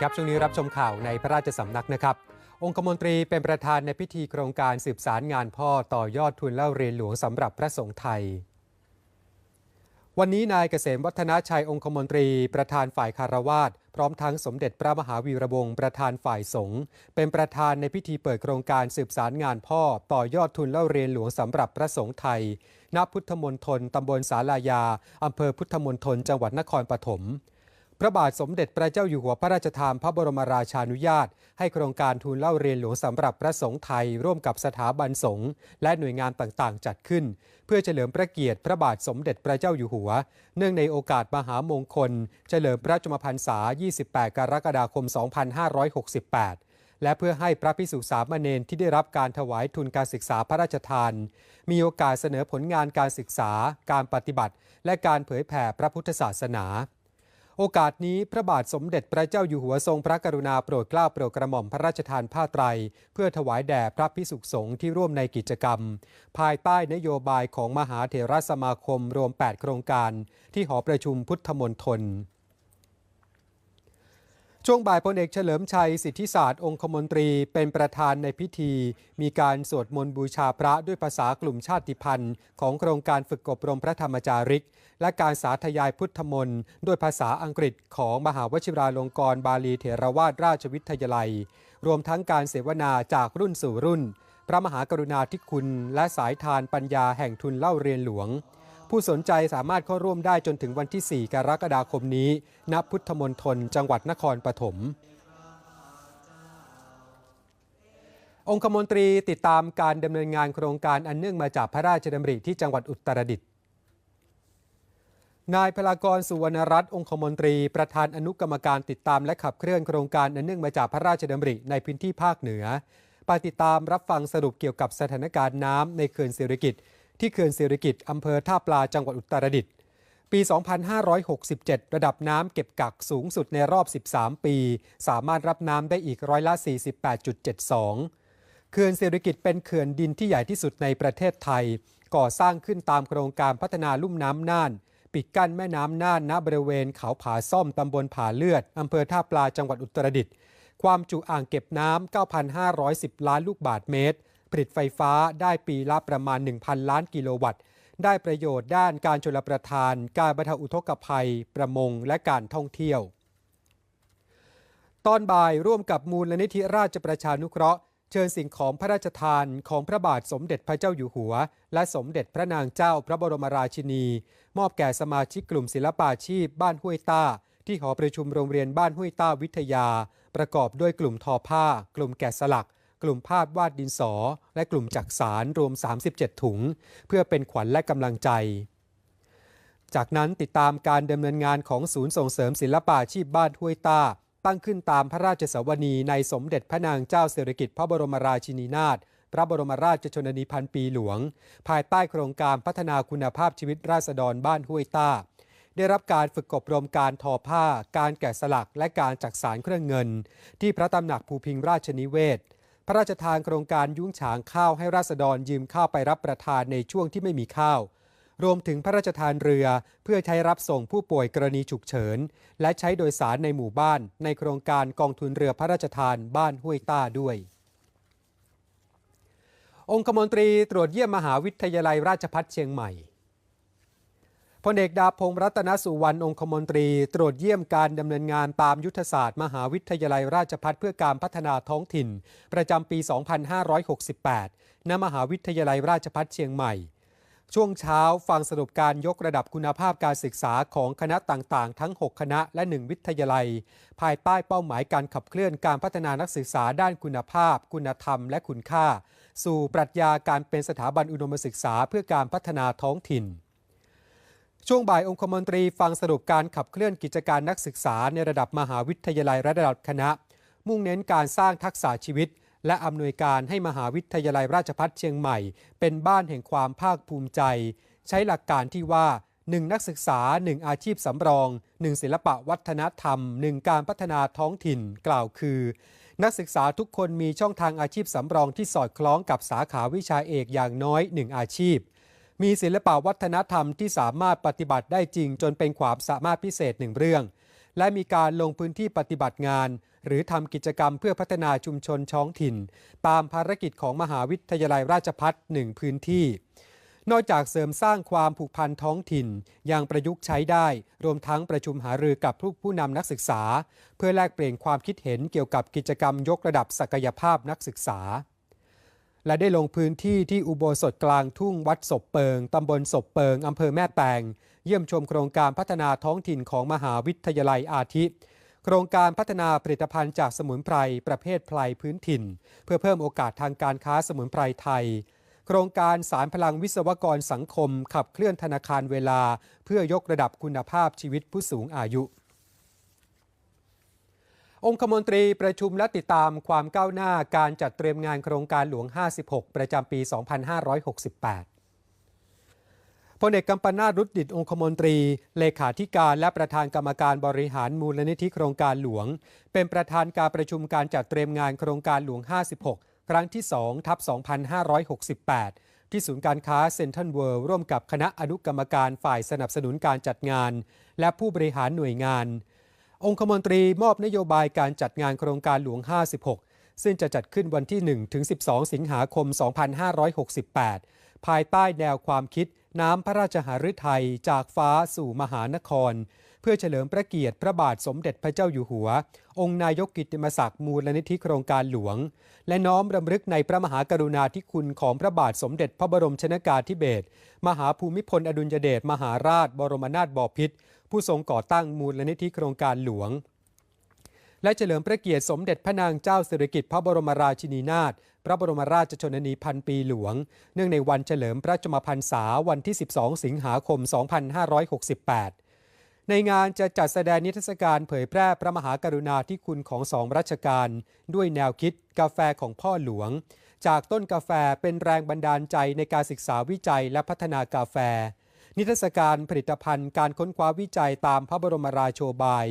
ครับช่วงนี้รับชมข่าวในพระราชสำนักนะครับ องคมนตรีเป็นประธานในพิธีโครงการสืบสารงานพ่อต่อยอดทุนเล่าเรียนหลวงสำหรับพระสงฆ์ไทย วันนี้นายเกษมวัฒนาชัยองคมนตรี ประธานฝ่ายคารวาสพร้อมทั้งสมเด็จพระมหาวีระวงศ์ประธานฝ่ายสงฆ์เป็นประธานในพิธีเปิดโครงการสืบสารงานพ่อต่อยอดทุนเล่าเรียนหลวงสำหรับพระสงฆ์ไทย ณพุทธมณฑลตำบลสาลายาอำเภอพุทธมณฑลจังหวัดนครปฐม พระบาทสมเด็จพระเจ้าอยู่หัวพระราชทานพระบรมราชานุญาต ให้โครงการทูลเล่าเรียนหลวงสำหรับพระสงฆ์ไทย ร่วมกับสถาบันสงฆ์และหน่วยงานต่างๆ จัดขึ้น เพื่อเฉลิมพระเกียรติพระบาทสมเด็จพระเจ้าอยู่หัว เนื่องในโอกาสมหามงคล เฉลิมพระชมพรรษา 28 กรกฎาคม 2568และเพื่อให้พระพิสุสามเณรที่ได้รับการถวายทุนการศึกษาพระราชทาน มีโอกาสเสนอผลงานการศึกษา การปฏิบัติ และการเผยแผ่พระพุทธศาสนา โอกาสนี้พระบาทสมเด็จพระเจ้าอยู่หัวทรงพระกรุณาโปรดเกล้าโปรดกระหม่อมพระราชทานผ้าไตร เพื่อถวายแด่พระพิสุสงฆ์ที่ร่วมในกิจกรรม ภายใต้นโยบายของมหาเถรสมาคมรวม 8 โครงการ ที่หอประชุมพุทธมณฑล ช่วงบ่ายพลเอกเฉลิมชัยสิทธิศาสตร์องคมนตรีเป็นประธานในพิธี มีการสวดมนต์บูชาพระด้วยภาษากลุ่มชาติพันธุ์ ของโครงการฝึกอบรมพระธรรมจาริก และการสาธยายพุทธมนต์ด้วยภาษาอังกฤษของมหาวชิราลงกรณ์บาลีเถรวาทราชวิทยาลัย รวมทั้งการเสวนาจากรุ่นสู่รุ่น พระมหากรุณาธิคุณ และสายทานปัญญาแห่งทุนเล่าเรียนหลวง ผู้สนใจสามารถเข้าร่วมได้จนถึงวันที่ 4 กรกฎาคมนี้ ณ พุทธมณฑลจังหวัดนครปฐมองคมนตรีติดตามการดำเนินงานโครงการอันเนื่องมาจากพระราชดำริที่จังหวัดอุตรดิตถ์นายพลากรสุวรรณรัตน์องคมนตรี ประธานอนุกรรมการติดตามและขับเคลื่อนโครงการอันเนื่องมาจากพระราชดำริในพื้นที่ภาคเหนือไปติดตามรับฟังสรุปเกี่ยวกับสถานการณ์น้ำในเขื่อนสิริกิต ที่เขื่อนสิริกิตอำเภอท่าปลาจังหวัดอุตรดิตถ์ปี 2567 ระดับน้ำเก็บกักสูงสุดในรอบ 13 ปี สามารถรับน้ำได้อีกร้อยละ 48.72 เขื่อนเศรษฐกิจเป็นเขื่อนดินที่ใหญ่ที่สุดในประเทศไทย ก่อสร้างขึ้นตามโครงการพัฒนาลุ่มน้ำน่าน ปิดกั้นแม่น้ำน่านณบริเวณเขาผาซ่อมตำบลผาเลือดอำเภอท่าปลาจังหวัดอุตรดิตถ์ความจุอ่างเก็บน้ำ 9,510 ล้านลูกบาทเมตร ผลิตไฟฟ้าได้ปีละประมาณ 1,000 ล้านกิโลวัตต์ ได้ประโยชน์ด้านการชลประทาน การบรรเทาอุทกภัย ประมง และการท่องเที่ยว ตอนบ่ายร่วมกับมูลนิธิราชประชานุเคราะห์ เชิญสิ่งของพระราชทานของพระบาทสมเด็จพระเจ้าอยู่หัว และสมเด็จพระนางเจ้าพระบรมราชินี มอบแก่สมาชิกกลุ่มศิลปาชีพบ้านห้วยต้าที่หอประชุมโรงเรียนบ้านห้วยต้าวิทยา ประกอบด้วยกลุ่มทอผ้า กลุ่มแกะสลัก กลุ่มภาพวาดดินสอ และกลุ่มจักสารรวม 37 ถุง เพื่อเป็นขวัญและกำลังใจ จากนั้นติดตามการดำเนินงานของศูนย์ส่งเสริมศิลปาชีพบ้านห้วยต้า ตั้งขึ้นตามพระราชสวนีในสมเด็จพระนางเจ้าสิริกิติ์พระบรมราชินีนาถพระบรมราชชนนีพันปีหลวง ภายใต้โครงการพัฒนาคุณภาพชีวิตราษฎรบ้านห้วยต้า ได้รับการฝึกอบรมการทอผ้า การแกะสลักและการจักสารเครื่องเงิน ที่พระตำหนักภูพิงราชนิเวศ ระราชทานโครงการยุ้งฉางข้าวให้ราษฎรยืมข้าวไปรับประทานในช่วงที่ไม่มีข้าว รวมถึงพระราชทานเรือเพื่อใช้รับส่งผู้ป่วยกรณีฉุกเฉิน และใช้โดยสารในหมู่บ้าน ในโครงการกองทุนเรือพระราชทานบ้านห้วยต้าด้วย องคมนตรีตรวจเยี่ยมมหาวิทยาลัยราชภัฏเชียงใหม่ พลเอกดาพงศ์รัตนสุวรรณองคมนตรี ตรวจเยี่ยมการดำเนินงานตามยุทธศาสตร์ มหาวิทยาลัยราชภัฏเพื่อการพัฒนาท้องถิ่น ประจำปี 2568 ณ มหาวิทยาลัยราชภัฏเชียงใหม่ ช่วงเช้าฟังสรุปการยกระดับคุณภาพการศึกษาของคณะต่างๆ ทั้ง 6 คณะและ 1 วิทยาลัย ภายใต้เป้าหมายการขับเคลื่อนการพัฒนานักศึกษาด้านคุณภาพ คุณธรรม และคุณค่า สู่ปรัชญาการเป็นสถาบันอุดมศึกษาเพื่อการพัฒนาท้องถิ่น ช่วงบ่ายองคมนตรีฟังสรุปการขับเคลื่อนกิจการนักศึกษาในระดับมหาวิทยาลัยระดับคณะ มุ่งเน้นการสร้างทักษะชีวิต และอำนวยการให้มหาวิทยาลัยราชภัฏเชียงใหม่ เป็นบ้านแห่งความภาคภูมิใจ ใช้หลักการที่ว่า 1 นักศึกษา 1 อาชีพสำรอง 1 ศิลปะวัฒนธรรม 1 การพัฒนาท้องถิ่นกล่าวคือ นักศึกษาทุกคนมีช่องทางอาชีพสำรองที่สอดคล้องกับสาขาวิชาเอกอย่างน้อย 1 อาชีพ มีศิลปวัฒนธรรมที่สามารถปฏิบัติได้จริง จนเป็นความสามารถพิเศษหนึ่งเรื่อง และมีการลงพื้นที่ปฏิบัติงาน หรือทำกิจกรรมเพื่อพัฒนาชุมชนท้องถิ่น ตามภารกิจของมหาวิทยาลัยราชพัฒหนึ่งพื้นที่ นอกจากเสริมสร้างความผูกพันท้องถิ่นยังประยุกต์ใช้ได้ รวมทั้งประชุมหารือกับผู้ผู้นำนักศึกษา เพื่อแลกเปลี่ยนความคิดเห็นเกี่ยวกับกิจกรรมยกระดับศักยภาพนักศึกษา และได้ลงพื้นที่ที่อุโบสถกลางทุ่งวัดศพเปิง ตำบลศพเปิง อำเภอแม่แตง เยี่ยมชมโครงการพัฒนาท้องถิ่นของมหาวิทยาลัยอาทิ โครงการพัฒนาผลิตภัณฑ์จากสมุนไพร ประเภทไพรพื้นถิ่น เพื่อเพิ่มโอกาสทางการค้าสมุนไพรไทย โครงการสารพลังวิศวกรสังคม ขับเคลื่อนธนาคารเวลา เพื่อยกระดับคุณภาพชีวิตผู้สูงอายุ องคมนตรีประชุมและติดตามความก้าวหน้าการจัดเตรียมงานโครงการหลวง 56 ประจำปี 2568 พลเอกกัมปนาตรุดดิตองคมนตรี เลขาธิการและประธานกรรมการบริหารมูลนิธิโครงการหลวง เป็นประธานการประชุมการจัดเตรียมงานโครงการหลวง 56 ครั้งที่ 2 ทับ 2568ที่ศูนย์การค้าเซ็นทรัลเวิลด์ร่วมกับคณะอนุกรรมการฝ่ายสนับสนุนการจัดงาน และผู้บริหารหน่วยงาน องคมนตรีมอบนโยบายการจัดงานโครงการหลวง 56 ซึ่งจะจัดขึ้นวันที่ 1 ถึง 12 สิงหาคม 2568 ภายใต้แนวความคิดน้ำพระราชหฤทัยจากฟ้าสู่มหานคร เพื่อเฉลิมพระเกียรติพระบาทสมเด็จพระเจ้าอยู่หัว องค์นายกกิติมศักดิ์มูลนิธิโครงการหลวง และน้อมรำลึกในพระมหากรุณาธิคุณของพระบาทสมเด็จพระบรมชนากาธิเบศรมหาภูมิพลอดุลยเดชมหาราชบรมนาถบพิตร ผู้ทรงก่อตั้งมูลลนิธิโครงการหลวง และเฉลิมพระเกียรติสมเด็จพระนางเจ้าสิริกิติ์พระบรมราชินีนาถพระบรมราชชนนีพันปีหลวง เนื่องในวันเฉลิมพระชมพรรษาวันที่ 12 สิงหาคม 2568ในงานจะจัดแสดงนิทรรศการเผยแพร่พระมหากรุณาธิคุณของสองรัชกาลด้วยแนวคิดกาแฟของพ่อหลวง จากต้นกาแฟเป็นแรงบันดาลใจในการศึกษาวิจัยและพัฒนากาแฟ นิทรรศการผลิตภัณฑ์การค้นคว้าวิจัยตามพระบรมราโชบาย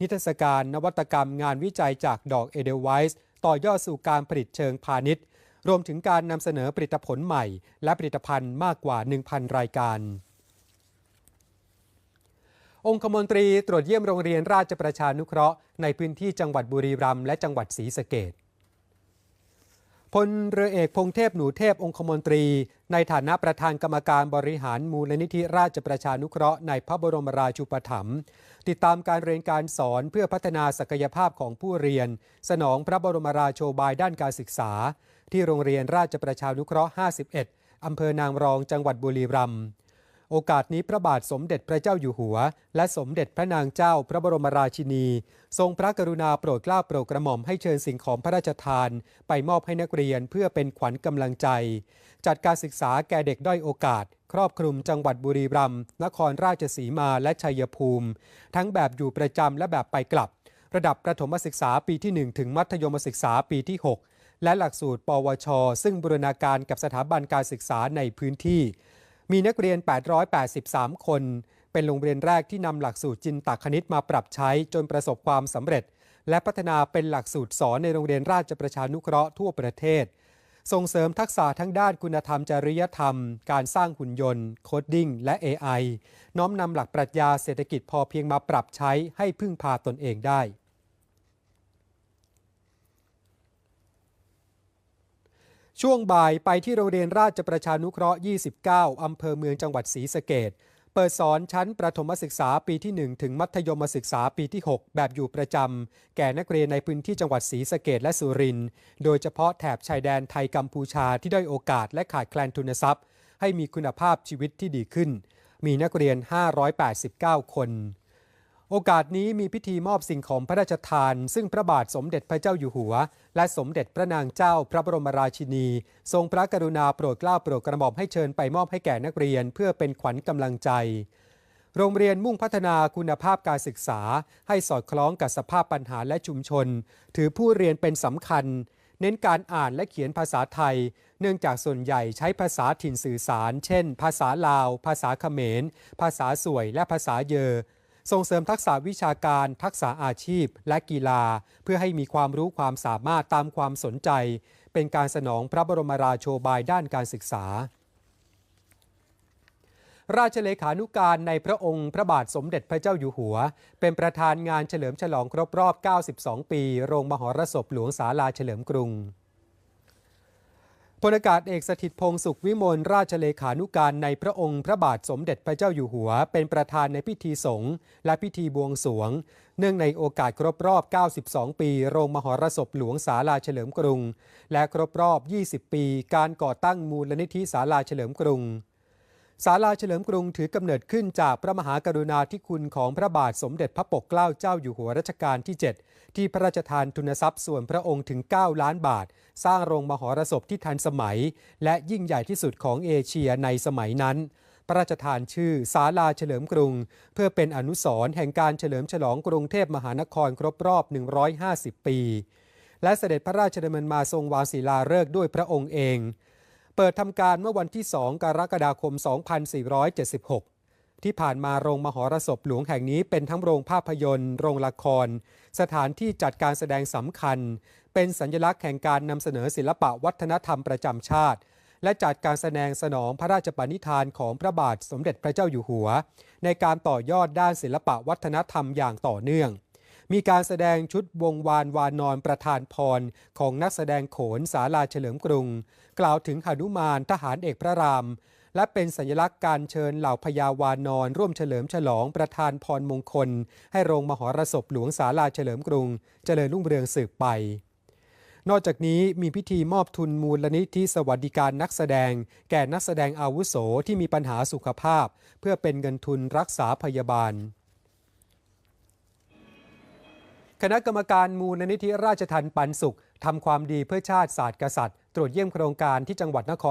นิทรรศการนวัตกรรมงานวิจัยจากดอกเอเดลไวส์ต่อยอดสู่การผลิตเชิงพาณิชย์ รวมถึงการนำเสนอผลิตผลใหม่ และผลิตภัณฑ์มากกว่า 1,000 รายการ องคมนตรีตรวจเยี่ยมโรงเรียนราชประชานุเคราะห์ในพื้นที่จังหวัดบุรีรัมย์และจังหวัดศรีสะเกษ พลเรือเอกพงเทพหนูเทพองคมนตรี ในฐานะประธานกรรมการบริหารมูลนิธิราชประชานุเคราะห์ในพระบรมราชูปถัมภ์ติดตามการเรียนการสอนเพื่อพัฒนาศักยภาพของผู้เรียน สนองพระบรมราโชบายด้านการศึกษา ที่โรงเรียนราชประชานุเคราะห์ 51 อำเภอนางรองจังหวัดบุรีรัมย์ โอกาสนี้พระบาทสมเด็จพระเจ้าอยู่หัว และสมเด็จพระนางเจ้าพระบรมราชินี ทรงพระกรุณาโปรดเกล้าโปรดกระหม่อมให้เชิญสิ่งของพระราชทาน ไปมอบให้นักเรียนเพื่อเป็นขวัญกำลังใจ จัดการศึกษาแก่เด็กด้อยโอกาส ครอบคลุมจังหวัดบุรีรัมย์นครราชสีมาและชัยภูมิ ทั้งแบบอยู่ประจำและแบบไปกลับ ระดับประถมศึกษาปีที่ 1 ถึงมัธยมศึกษาปีที่ 6 และหลักสูตร ปวช ซึ่งบูรณาการกับสถาบันการศึกษาในพื้นที่ มีนักเรียน 883 คน เป็นโรงเรียนแรกที่นำหลักสูตรจินตคณิตมาปรับใช้จนประสบความสำเร็จ และพัฒนาเป็นหลักสูตรสอนในโรงเรียนราชประชานุเคราะห์ทั่วประเทศ ส่งเสริมทักษะทั้งด้านคุณธรรมจริยธรรม การสร้างหุ่นยนต์ โคดดิ้ง และ AI น้อมนำหลักปรัชญาเศรษฐกิจพอเพียงมาปรับใช้ให้พึ่งพาตนเองได้ ช่วงบ่ายไปที่โรงเรียนราชประชานุเคราะห์ 29 อำเภอเมืองจังหวัดศรีสะเกดเปิดสอนชั้นประถมศึกษาปีที่ 1 ถึงมัธยมศึกษาปีที่ 6 แบบอยู่ประจำ แก่นักเรียนในพื้นที่จังหวัดศรีสะเกดและสุรินทร์ โดยเฉพาะแถบชายแดนไทยกัมพูชาที่ได้โอกาสและขาดแคลนทุนทรัพย์ ให้มีคุณภาพชีวิตที่ดีขึ้น มีนักเรียน 589 คน โอกาสนี้มีพิธีมอบสิ่งของพระราชทาน ซึ่งพระบาทสมเด็จพระเจ้าอยู่หัว และสมเด็จพระนางเจ้าพระบรมราชินี ทรงพระกรุณาโปรดเกล้าโปรดกระหม่อมให้เชิญไปมอบให้แก่นักเรียน เพื่อเป็นขวัญกำลังใจ โรงเรียนมุ่งพัฒนาคุณภาพการศึกษา ให้สอดคล้องกับสภาพปัญหาและชุมชน ถือผู้เรียนเป็นสำคัญ เน้นการอ่านและเขียนภาษาไทย เนื่องจากส่วนใหญ่ใช้ภาษาถิ่นสื่อสาร เช่น ภาษาลาว ภาษาเขมร ภาษาสวย และภาษาเยอ ส่งเสริมทักษะวิชาการ ทักษะอาชีพ และกีฬา เพื่อให้มีความรู้ความสามารถตามความสนใจ เป็นการสนองพระบรมราโชบายด้านการศึกษา ราชเลขานุการในพระองค์พระบาทสมเด็จพระเจ้าอยู่หัว เป็นประธานงานเฉลิมฉลองครบรอบ 92 ปี โรงมหรสพหลวงศาลาเฉลิมกรุง พลอากาศเอกสถิตพงศ์สุขวิมลราชเลขานุการในพระองค์พระบาทสมเด็จพระเจ้าอยู่หัว เป็นประธานในพิธีสงฆ์และพิธีบวงสรวง เนื่องในโอกาสครบรอบ 92 ปี โรงมหรสพหลวงศาลาเฉลิมกรุง และครบรอบ 20 ปี การก่อตั้งมูลนิธิศาลาเฉลิมกรุง ศาลาเฉลิมกรุงถือกำเนิดขึ้นจากพระมหากรุณาธิคุณของพระบาทสมเด็จพระปกเกล้าเจ้าอยู่หัวรัชกาลที่ 7 ที่พระราชทานทุนทรัพย์ส่วนพระองค์ถึง 9 ล้านบาท สร้างโรงมหรสพที่ทันสมัย และยิ่งใหญ่ที่สุดของเอเชียในสมัยนั้น พระราชทานชื่อศาลาเฉลิมกรุง เพื่อเป็นอนุสรณ์แห่งการเฉลิมฉลองกรุงเทพมหานครครบรอบ 150 ปี และเสด็จพระราชดำเนินมาทรงวางศิลาฤกษ์ด้วยพระองค์เอง เปิดทำการเมื่อวันที่ 2 กรกฎาคม 2476 ที่ผ่านมาโรงมหรสพหลวงแห่งนี้เป็นทั้งโรงภาพยนตร์ โรงละคร สถานที่จัดการแสดงสำคัญ เป็นสัญลักษณ์แห่งการนำเสนอศิลปะวัฒนธรรมประจำชาติ และจัดการแสดงสนองพระราชปณิธานของพระบาทสมเด็จพระเจ้าอยู่หัว ในการต่อยอดด้านศิลปะวัฒนธรรมอย่างต่อเนื่อง มีการแสดงชุดวงวานวานอนประธานพรของนักแสดงโขนศาลาเฉลิมกรุง กล่าวถึงหนุมานทหารเอกพระราม และเป็นสัญลักษณ์การเชิญเหล่าพญาวานอนร่วมเฉลิมฉลองประธานพรมงคล ให้โรงมหรสพหลวงศาลาเฉลิมกรุง เจริญรุ่งเรืองสืบไปนอกจากนี้มีพิธีมอบทุนมูลนิธิสวัสดิการนักแสดง แก่นักแสดงอาวุโสที่มีปัญหาสุขภาพ เพื่อเป็นเงินทุนรักษาพยาบาล คณะกรรมการมูลนิธิราชทันปันสุขทำความดีเพื่อชาติศาสตร์กษัตริย์ ตรวจเยี่ยมโครงการที่จังหวัดนคร